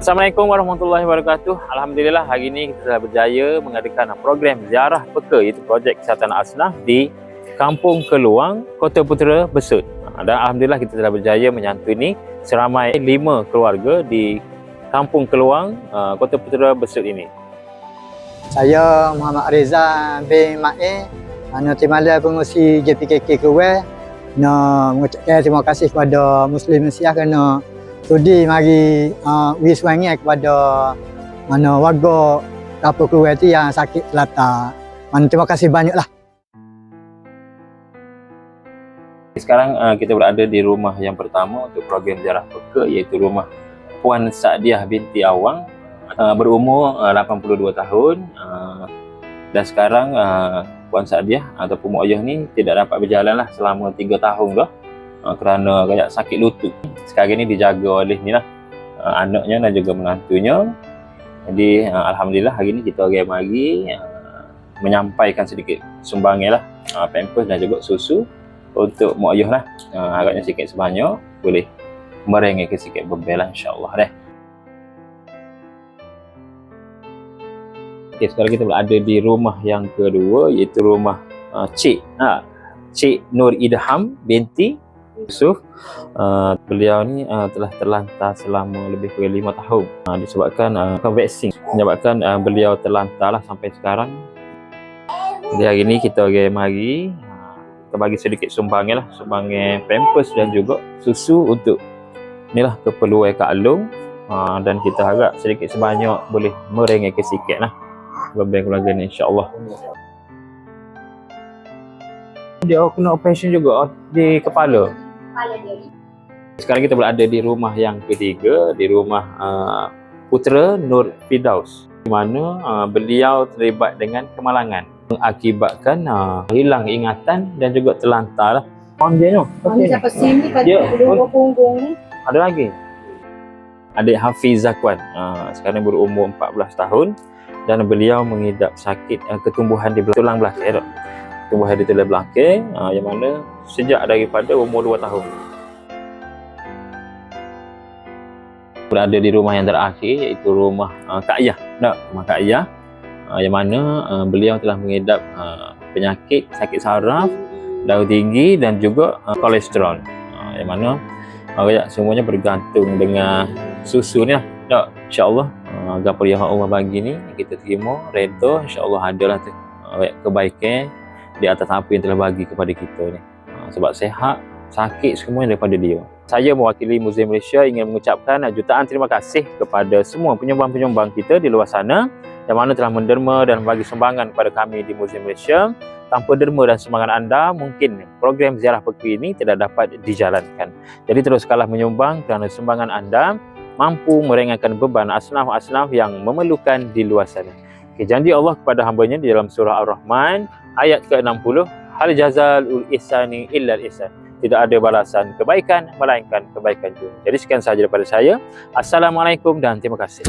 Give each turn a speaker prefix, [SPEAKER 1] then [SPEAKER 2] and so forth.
[SPEAKER 1] Assalamualaikum warahmatullahi wabarakatuh. Alhamdulillah hari ini kita telah berjaya mengadakan program ziarah peka iaitu projek kesihatan asnaf di Kampung Keluang, Kota Putera, Besut. Dan Alhamdulillah kita telah berjaya menyantuni seramai lima keluarga di Kampung Keluang, uh, Kota Putera, Besut ini.
[SPEAKER 2] Saya Muhammad Reza bin Ma'e, Anu Timala pengusi JPKK Keruel. Nak mengucapkan terima kasih kepada Muslim Malaysia kerana sudi mari uh, wis wangi kepada mana warga Kapur tu yang sakit selata. Mana terima kasih banyaklah.
[SPEAKER 1] Sekarang uh, kita berada di rumah yang pertama untuk program ziarah peka iaitu rumah Puan Sadiah binti Awang uh, berumur uh, 82 tahun uh, dan sekarang uh, Puan Sadiah ataupun Mak Ayah ni tidak dapat berjalan lah selama 3 tahun dah uh, kerana kayak sakit lutut. Sekarang ni dijaga oleh ni lah uh, anaknya dan juga menantunya. Jadi uh, Alhamdulillah hari ni kita orang mari menyampaikan sedikit sumbangan lah pampers dan juga susu untuk Mak Ayah lah. Harapnya sikit sebanyak boleh merengek sikit bebel lah insyaAllah deh. Okay, sekarang kita berada di rumah yang kedua iaitu rumah uh, Cik ha, Cik Nur Idham binti Yusuf. Uh, beliau ni uh, telah terlantar selama lebih kurang lima tahun uh, disebabkan uh, vaksin menyebabkan uh, beliau terlantar lah sampai sekarang. Jadi hari ni kita orang mari uh, kita bagi sedikit sumbangan lah sumbangan pampers dan juga susu untuk inilah keperluan Kak Long uh, dan kita harap sedikit sebanyak boleh merengek sikit lah beban keluarga ni insyaAllah dia kena operation juga di kepala sekarang kita berada di rumah yang ketiga di rumah uh, Putera Nur Fidaus di mana uh, beliau terlibat dengan kemalangan mengakibatkan uh, hilang ingatan dan juga terlantar lah. On dia tu.
[SPEAKER 3] Kami sampai sini pada
[SPEAKER 1] Ya,
[SPEAKER 3] kedua punggung ni.
[SPEAKER 1] Ada lagi. Adik Hafiz Zakwan. Uh, sekarang berumur 14 tahun dan beliau mengidap sakit uh, ketumbuhan di tulang belakang. Eh, ketumbuhan di tulang belakang uh, yang mana sejak daripada umur 2 tahun. Berada di rumah yang terakhir iaitu rumah uh, Kak Ayah. Tak, rumah Kak Ayah. Uh, yang mana uh, beliau telah mengidap uh, penyakit sakit saraf, darah tinggi dan juga uh, kolesterol. Uh, yang mana uh, semuanya bergantung dengan susu ni lah. Tak, insyaAllah uh, apa yang Allah bagi ni kita terima, redha, insyaAllah adalah tu uh, kebaikan di atas apa yang telah bagi kepada kita ni. Sebab sehat, sakit semuanya daripada dia. Saya mewakili Museum Malaysia ingin mengucapkan jutaan terima kasih kepada semua penyumbang-penyumbang kita di luar sana yang mana telah menderma dan bagi sumbangan kepada kami di Museum Malaysia. Tanpa derma dan sumbangan anda, mungkin program ziarah peki ini tidak dapat dijalankan. Jadi teruskanlah menyumbang kerana sumbangan anda mampu meringankan beban asnaf-asnaf yang memerlukan di luar sana. Okay, janji Allah kepada hambanya di dalam surah Ar-Rahman ayat ke-60, Hal jazal ul ihsani illa ihsan. Tidak ada balasan kebaikan melainkan kebaikan juga. Jadi sekian sahaja daripada saya. Assalamualaikum dan terima kasih.